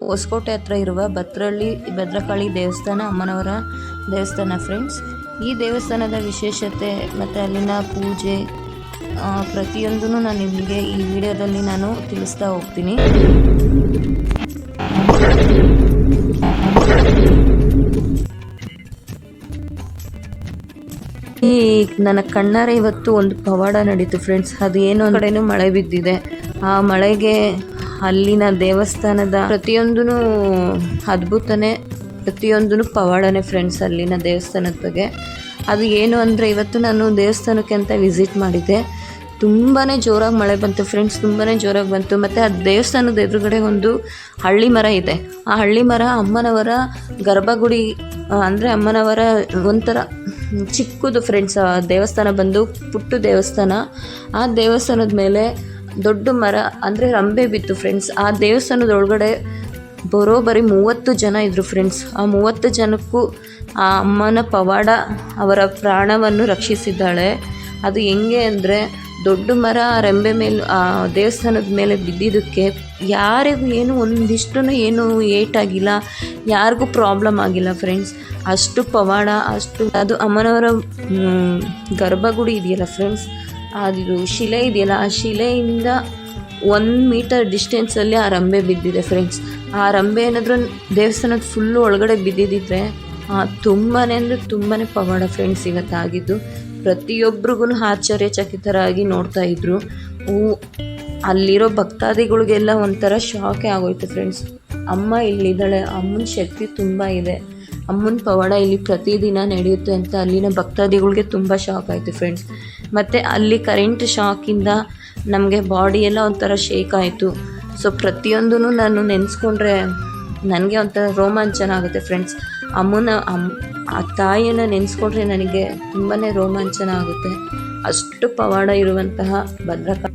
ಹೊಸಕೋಟೆ ಹತ್ರ ಇರುವ ಭದ್ರಳ್ಳಿ, ಭದ್ರಕಾಳಿ ದೇವಸ್ಥಾನ, ಅಮ್ಮನವರ ದೇವಸ್ಥಾನ ಫ್ರೆಂಡ್ಸ್ ಈ ದೇವಸ್ಥಾನದ ವಿಶೇಷತೆ ಮತ್ತು ಅಲ್ಲಿನ ಪೂಜೆ ಪ್ರತಿಯೊಂದೂ ನಾನು ನಿಮಗೆ ಈ ವಿಡಿಯೋದಲ್ಲಿ ನಾನು ತಿಳಿಸ್ತಾ ಹೋಗ್ತೀನಿ. ಈ ನನ್ನ ಕಣ್ಣಾರೆ ಇವತ್ತು ಒಂದು ಪವಾಡ ನಡೀತು ಫ್ರೆಂಡ್ಸ್ ಅದು ಏನೋ ಕಡೆನೂ ಮಳೆ ಬಿದ್ದಿದೆ. ಆ ಮಳೆಗೆ ಅಲ್ಲಿನ ದೇವಸ್ಥಾನದ ಪ್ರತಿಯೊಂದೂ ಅದ್ಭುತನೇ ಪ್ರತಿಯೊಂದೂ ಪವಾಡನೆ ಫ್ರೆಂಡ್ಸ್ ಅಲ್ಲಿನ ದೇವಸ್ಥಾನದ ಬಗ್ಗೆ. ಅದು ಏನು ಅಂದರೆ ಇವತ್ತು ನಾನು ದೇವಸ್ಥಾನಕ್ಕೆ ಅಂತ ವಿಸಿಟ್ ಮಾಡಿದ್ದೆ. ತುಂಬಾ ಜೋರಾಗಿ ಮಳೆ ಬಂತು ಫ್ರೆಂಡ್ಸ್ ತುಂಬಾ ಜೋರಾಗಿ ಬಂತು. ಮತ್ತು ಆ ದೇವಸ್ಥಾನದ ಎದುರುಗಡೆ ಒಂದು ಹಳ್ಳಿ ಮರ ಇದೆ. ಆ ಹಳ್ಳಿ ಮರ ಅಮ್ಮನವರ ಗರ್ಭಗುಡಿ ಅಂದರೆ ಅಮ್ಮನವರ ಒಂಥರ ಚಿಕ್ಕದು ಫ್ರೆಂಡ್ಸ್ ದೇವಸ್ಥಾನ ಬಂದು ಪುಟ್ಟು ದೇವಸ್ಥಾನ. ಆ ದೇವಸ್ಥಾನದ ಮೇಲೆ ದೊಡ್ಡ ಮರ, ಅಂದರೆ ರಂಬೆ ಬಿತ್ತು ಫ್ರೆಂಡ್ಸ್ ಆ ದೇವಸ್ಥಾನದ ಒಳಗಡೆ ಬರೋಬ್ಬರಿ ಮೂವತ್ತು ಜನ ಇದ್ದರು ಫ್ರೆಂಡ್ಸ್ ಆ ಮೂವತ್ತು ಜನಕ್ಕೂ ಆ ಅಮ್ಮನ ಪವಾಡ, ಅವರ ಪ್ರಾಣವನ್ನು ರಕ್ಷಿಸಿದ್ದಾಳೆ. ಅದು ಹೆಂಗೆ ಅಂದರೆ ದೊಡ್ಡ ಮರ, ಆ ರೆಂಬೆ ಮೇಲೆ, ಆ ದೇವಸ್ಥಾನದ ಮೇಲೆ ಬಿದ್ದಿದ್ದಕ್ಕೆ ಯಾರಿಗೂ ಏನು ಒಂದಿಷ್ಟು ಏನು ಏಟಾಗಿಲ್ಲ. ಯಾರಿಗೂ ಪ್ರಾಬ್ಲಮ್ ಆಗಿಲ್ಲ ಫ್ರೆಂಡ್ಸ್ ಅಷ್ಟು ಪವಾಡ, ಅಷ್ಟು ಅದು ಅಮ್ಮನವರ ಗರ್ಭಗುಡಿ ಇದೆಯಲ್ಲ ಫ್ರೆಂಡ್ಸ್ ಅದು ಶಿಲೆ ಇದೆಯಲ್ಲ, ಆ ಶಿಲೆಯಿಂದ ಒನ್ ಮೀಟರ್ ಡಿಸ್ಟೆನ್ಸಲ್ಲಿ ಆ ರಂಬೆ ಬಿದ್ದಿದೆ ಫ್ರೆಂಡ್ಸ್ ಆ ರಂಬೆ ಏನಾದರೂ ದೇವಸ್ಥಾನದ ಫುಲ್ಲು ಒಳಗಡೆ ಬಿದ್ದಿದ್ದಿದ್ರೆ ತುಂಬಾ ಅಂದರೆ ತುಂಬಾ ಪವಾಡ ಫ್ರೆಂಡ್ಸ್ ಇವತ್ತಾಗಿದ್ದು. ಪ್ರತಿಯೊಬ್ಬರಿಗೂ ಆಶ್ಚರ್ಯಚಕಿತರಾಗಿ ನೋಡ್ತಾ ಇದ್ರು. ಅಲ್ಲಿರೋ ಭಕ್ತಾದಿಗಳಿಗೆಲ್ಲ ಒಂಥರ ಶಾಕೇ ಆಗೋಯ್ತು ಫ್ರೆಂಡ್ಸ್ ಅಮ್ಮ ಇಲ್ಲಿದ್ದಾಳೆ, ಅಮ್ಮನ ಶಕ್ತಿ ತುಂಬ ಇದೆ. ಅಮ್ಮನ ಪವಾಡ ಇಲ್ಲಿ ಪ್ರತಿದಿನ ನಡೆಯುತ್ತೆ ಅಂತ ಅಲ್ಲಿನ ಭಕ್ತಾದಿಗಳಿಗೆ ತುಂಬ ಶಾಕ್ ಆಯಿತು ಫ್ರೆಂಡ್ಸ್ ಮತ್ತು ಅಲ್ಲಿ ಕರೆಂಟ್ ಶಾಕಿಂದ ನಮಗೆ ಬಾಡಿ ಎಲ್ಲ ಒಂಥರ ಶೇಕ್ ಆಯಿತು. ಸೊ ಪ್ರತಿಯೊಂದೂ ನಾನು ನೆನೆಸ್ಕೊಂಡ್ರೆ ನನಗೆ ಒಂಥರ ರೋಮಾಂಚನ ಆಗುತ್ತೆ ಫ್ರೆಂಡ್ಸ್ ಅಮ್ಮನ ಅಮ್ ಆ ತಾಯಿಯನ್ನು ನೆನೆಸ್ಕೊಂಡ್ರೆ ನನಗೆ ತುಂಬಾ ರೋಮಾಂಚನ ಆಗುತ್ತೆ. ಅಷ್ಟು ಪವಾಡ ಇರುವಂತಹ ಭದ್ರಕಾಳಿ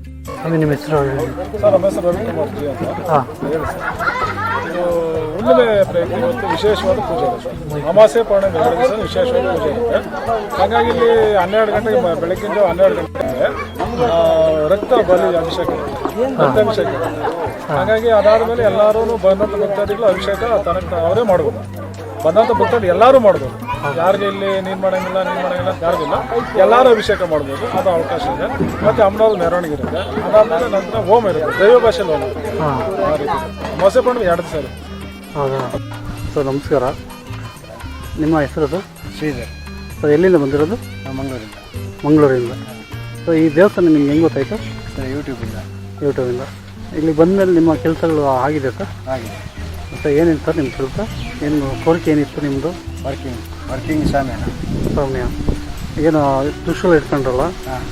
ಹುಣ್ಣಿಮೆ ಪ್ರಯುಕ್ತ ಇವತ್ತು ವಿಶೇಷವಾದ ಪೂಜೆ ಇದೆ. ಸರ್ ಅಮಾಸೆ ಪೌರ್ಣಮಿ ಎರಡು ದಿವಸ ವಿಶೇಷವಾದ ಪೂಜೆ ಇರುತ್ತೆ ಹಾಗಾಗಿ ಇಲ್ಲಿ ಹನ್ನೆರಡು ಗಂಟೆಗೆ ಬೆಳಗ್ಗಿಂದ ಹನ್ನೆರಡು ಗಂಟೆಗೆ ರಕ್ತ ಬಲಿ ಅಭಿಷೇಕ ಇರುತ್ತೆ ಹಾಗಾಗಿ ಹಾಗಾಗಿ ಅದಾದಮೇಲೆ ಎಲ್ಲರೂ ಬಂದಂಥ ಭಕ್ತಾದಿಗಳು ಅಭಿಷೇಕ ತನಕ ಅವರೇ ಮಾಡ್ಬೋದು. ಬಂದಂಥ ಭಕ್ತಾದಿ ಎಲ್ಲರೂ ಮಾಡ್ಬೋದು. ಯಾರಿಗೆ ಇಲ್ಲಿ ನೀನು ಮಾಡಂಗಿಲ್ಲ ನೀನು ಮಾಡಂಗಿಲ್ಲ ಯಾರಿಗಿಲ್ಲ ಎಲ್ಲರೂ ಅಭಿಷೇಕ ಮಾಡ್ಬೋದು. ಅದು ಅವಕಾಶ ಇದೆ. ಮತ್ತು ಅಮ್ಮನವ್ರ ಮೆರವಣಿಗೆ ಇರುತ್ತೆ. ಅದಾದಮೇಲೆ ನಂತರ ಹೋಮ ಇರುತ್ತೆ. ದೈವ ಭಾಷೆಯಲ್ಲಿ ಹೋಮ. ಮೊಸೆ ಪಂಡ್ ಎರಡು ಇರುತ್ತೆ. ಹೌದಾ? ಸರ್ ನಮಸ್ಕಾರ. ನಿಮ್ಮ ಹೆಸರದು? ಶ್ರೀಧರ್. ಸರ್ ಎಲ್ಲಿಂದ ಬಂದಿರೋದು? ನಾವು ಮಂಗಳೂರಿಂದ. ಮಂಗಳೂರಿಂದ. ಸೊ ಈ ದೇವಸ್ಥಾನ ನಿಮ್ಗೆ ಹೆಂಗೆ ಗೊತ್ತಾಯಿತು? ಸರ್ ಯೂಟ್ಯೂಬಿಂದ. ಯೂಟ್ಯೂಬಿಂದ. ಇಲ್ಲಿ ಬಂದಮೇಲೆ ನಿಮ್ಮ ಕೆಲಸಗಳು ಆಗಿದೆ ಸರ್? ಆಗಿದೆ. ಮತ್ತು ಏನಿತ್ತು ಸರ್ ನಿಮ್ಮ ಕೆಲಸ ಏನು ಕೋರಿಕೆ ಏನಿತ್ತು ನಿಮ್ಮದು ವರ್ಕಿಂಗ್ ವರ್ಕಿಂಗ್ ಶಾಮಿಯಾನ ಸೌಮ್ಯ ಏನು ತ್ರಿಶೂಲ ಇಟ್ಕೊಂಡ್ರಲ್ಲ? ಹಾಂ.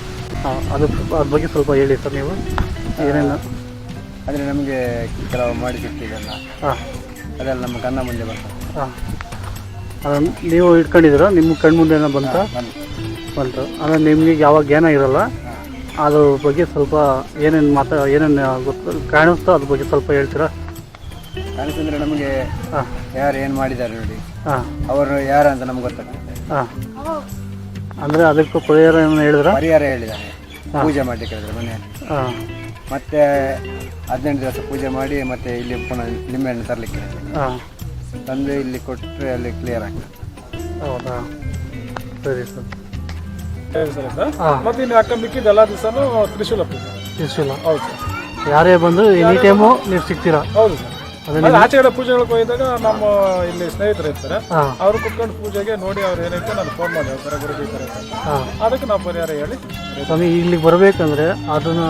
ಹಾಂ ಅದು ಅದ್ರ ಬಗ್ಗೆ ಸ್ವಲ್ಪ ಹೇಳಿ ಸರ್ ನೀವು. ಏನೇನು? ಅಂದರೆ ನಮಗೆ ಕೆಲವು ಮಾಡಿ ಸಿಕ್ಕಿದೆಲ್ಲ ಹಾಂ. ಅದೆಲ್ಲ ನಮ್ಮ ಕಣ್ಣ ಮುಂದೆ ಬರ್ತದೆ ಹಾಂ. ಅದನ್ನು ನೀವು ಇಟ್ಕೊಂಡಿದ್ದೀರ? ನಿಮ್ಮ ಕಣ್ಮುಂದೆ ಏನೋ ಬಂತ? ಬಂದು ಬಂತು. ಅಂದರೆ ನಿಮಗೆ ಯಾವಾಗ ಜ್ಞಾನ ಇರೋಲ್ಲ ಅದ್ರ ಬಗ್ಗೆ ಸ್ವಲ್ಪ ಏನೇನು ಮಾತಾ ಏನೇನು ಗೊತ್ತು ಕಾಣಿಸ್ತೋ ಅದ್ರ ಬಗ್ಗೆ ಸ್ವಲ್ಪ ಹೇಳ್ತೀರಾ? ಕಾಣಿಸ್ತಂದ್ರೆ ನಮಗೆ ಹಾಂ. ಯಾರು ಏನು ಮಾಡಿದ್ದಾರೆ ನೋಡಿ. ಹಾಂ. ಅವರು ಯಾರು ಅಂತ ನಮ್ಗೆ ಗೊತ್ತಾಗ್ತದೆ ಹಾಂ. ಅಂದರೆ ಅದಕ್ಕೂ ಪರಿಹಾರ ಏನು ಹೇಳಿದ್ರೆ? ಪರಿಹಾರ ಹೇಳಿದ್ದಾರೆ. ಪೂಜೆ ಮಾಡಲಿಕ್ಕೆ ಹೇಳಿದ್ರು ಮನೆಯಲ್ಲಿ. ಹಾಂ. ಮತ್ತೆ ಹದಿನೆಂಟು ದಿವಸ ಪೂಜೆ ಮಾಡಿ ಮತ್ತೆ ಇಲ್ಲಿ ಪುನಃ ನಿಂಬೆಹಣ್ಣು ತರಲಿಕ್ಕೆ. ಹಾಂ. ತಂದು ಇಲ್ಲಿ ಕೊಟ್ಟರೆ ಅಲ್ಲಿ ಕ್ಲಿಯರ್ ಆಗ್ತದೆ. ಹೌದಾ? ಸರಿ ಸರ್. ಮತ್ತೆ ಹಾಂ. ಇನ್ನು ಅಕ್ಕ ಮಿಕ್ಕಿದ ಎಲ್ಲ ದಿವಸನೂ ತ್ರಿಶೂಲ ಪೂಜೆ. ತ್ರಿಶೂಲ. ಹೌದು ಸರ್. ಯಾರೇ ಬಂದರೂ ಎನಿ ಟೈಮು ನೀವು ಸಿಗ್ತೀರಾ. ಹೌದು ಸರ್. ಅದೇ ಆಚೆಗಡೆ ಪೂಜೆಗಳಿಗೆ ಹೋಗಿದ್ದಾಗ ನಮ್ಮ ಇಲ್ಲಿ ಸ್ನೇಹಿತರು ಇರ್ತಾರೆ. ಅವ್ರು ಕುತ್ಕೊಂಡು ಪೂಜೆಗೆ ನೋಡಿ ಅವ್ರು ಏನೈತೆ ನಾನು ಫೋನ್ ಮಾಡಿ ಹೇಳ್ತಾರೆ ಗುರುಜಿ ಈ ಥರ ಅಂತ. ಅದಕ್ಕೆ ನಾವು ಪರಿಹಾರ ಹೇಳಿ. ಸ್ವಾಮಿ ಇಲ್ಲಿಗೆ ಬರಬೇಕಂದ್ರೆ ಅದನ್ನ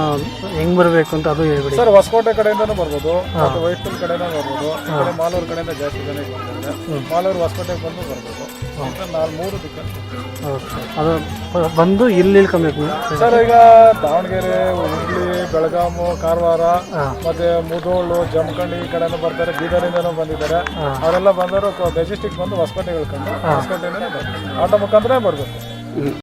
ಹೆಂಗ್ ಬರಬೇಕು ಅಂತ ಅದು ಹೇಳ್ಬಿಡಿ. ಸರ್ ಹೊಸಕೋಟೆ ಕಡೆಯಿಂದನೂ ಬರ್ಬೋದು ಮತ್ತು ವೈಟ್ಫುಲ್ ಕಡೆನೂ ಬರ್ಬೋದು ಈ ಕಡೆ ಮಾಲೂರು ಕಡೆಯಿಂದ ಜಾಸ್ತಿ ಜನ ಬರ್ತಾರೆ ಮಾಲೂರು ಹೊಸಕೋಟೆಗೆ ಬಂದು ಬರ್ಬೋದು. ಮೂರು ಓಕೆ ಅದು ಬಂದು ಇಲ್ಲಿ ಇಳ್ಕೊಬೇಕು ಸರ್ ಈಗ ದಾವಣಗೆರೆ ಹುಬ್ಳಿ ಬೆಳಗಾಮು ಕಾರವಾರ ಮತ್ತೆ ಮುಧೋಳು ಜಮಖಂಡಿ ಈ ಕಡೆನೂ ಬರ್ತಾರೆ ಬೀದರಿಂದನೂ ಬಂದಿದ್ದಾರೆ. ಅವರೆಲ್ಲ ಬಂದವರು ಮೆಜೆಸ್ಟಿಕ್ ಬಂದು ಹೊಸಪೇಟೆ ಇಳ್ಕೊಂಡು ಹೊಸಪೇಟೆಯಿಂದನೇ ಬರ್ತಾರೆ. ಆಟೋ ಮುಖಾಂತರ ಬರಬೇಕು.